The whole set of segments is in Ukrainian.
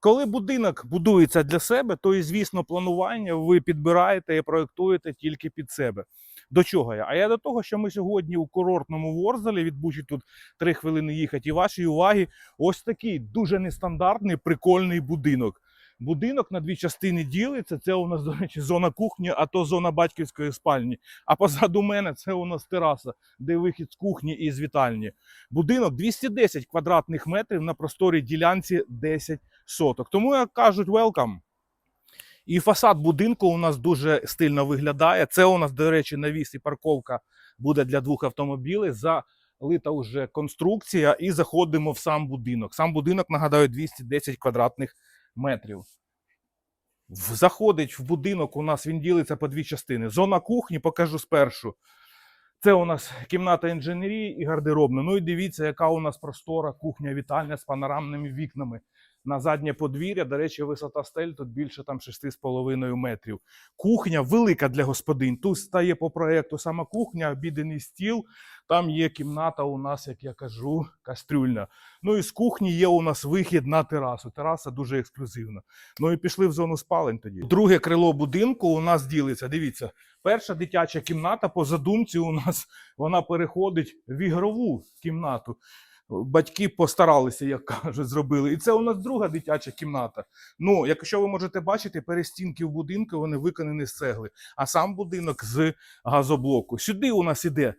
Коли будинок будується для себе, то і звісно планування ви підбираєте і проєктуєте тільки під себе. До чого я? А я до того, що ми сьогодні у курортному Ворзелі від Бучі тут три хвилини їхати. І вашій увагі ось такий дуже нестандартний, прикольний будинок. Будинок на дві частини ділиться. Це у нас, до речі, зона кухні, а то зона батьківської спальні. А позаду мене це у нас тераса, де вихід з кухні і з вітальні. Будинок 210 квадратних метрів на просторій ділянці 10 соток. Тому як кажуть, welcome. І фасад будинку у нас дуже стильно виглядає. Це у нас, до речі, навіс і парковка буде для двох автомобілів. Залита вже конструкція, і заходимо в сам будинок. Сам будинок, нагадаю, 210 квадратних метрів. В- Заходить в будинок, у нас він ділиться по дві частини. Зона кухні, покажу спершу. Це у нас кімната інженерії і гардеробна. Ну і дивіться, яка у нас простора кухня вітальня з панорамними вікнами. На заднє подвір'я, до речі, висота стель тут більше там 6,5 метрів. Кухня велика для господинь. Тут стає по проекту сама кухня, обідений стіл. Там є кімната у нас, як я кажу, кастрюльна. Ну і з кухні є у нас вихід на терасу. Тераса дуже ексклюзивна. Ну і пішли в зону спалень тоді. Друге крило будинку у нас ділиться. Дивіться, перша дитяча кімната по задумці у нас вона переходить в ігрову кімнату. Батьки постаралися, як кажуть, зробили. І це у нас друга дитяча кімната. Ну, якщо ви можете бачити, перестінки в будинку вони виконані з цегли, а сам будинок з газоблоку. Сюди у нас іде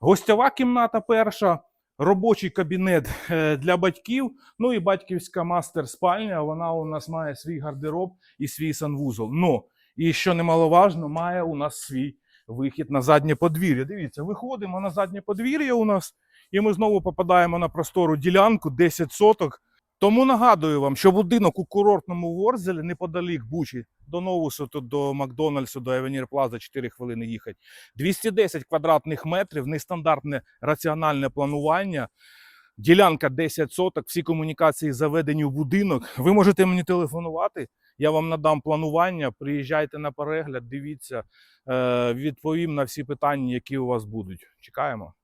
гостьова кімната перша, робочий кабінет е, для батьків. Ну і батьківська мастер-спальня. Вона у нас має свій гардероб і свій санвузол. Ну, і що немаловажно, має у нас свій вихід на заднє подвір'я. Дивіться, виходимо на заднє подвір'я у нас, і ми знову попадаємо на простору ділянку 10 соток. Тому нагадую вам, що будинок у курортному Ворзелі неподалік Бучі до Новусу, до Макдональдсу, до Евенір Плаза 4 хвилини їхати. 210 квадратних метрів, нестандартне раціональне планування. Ділянка 10 соток, всі комунікації заведені в будинок. Ви можете мені телефонувати, я вам надам планування. Приїжджайте на перегляд, дивіться, е, відповім на всі питання, які у вас будуть. Чекаємо.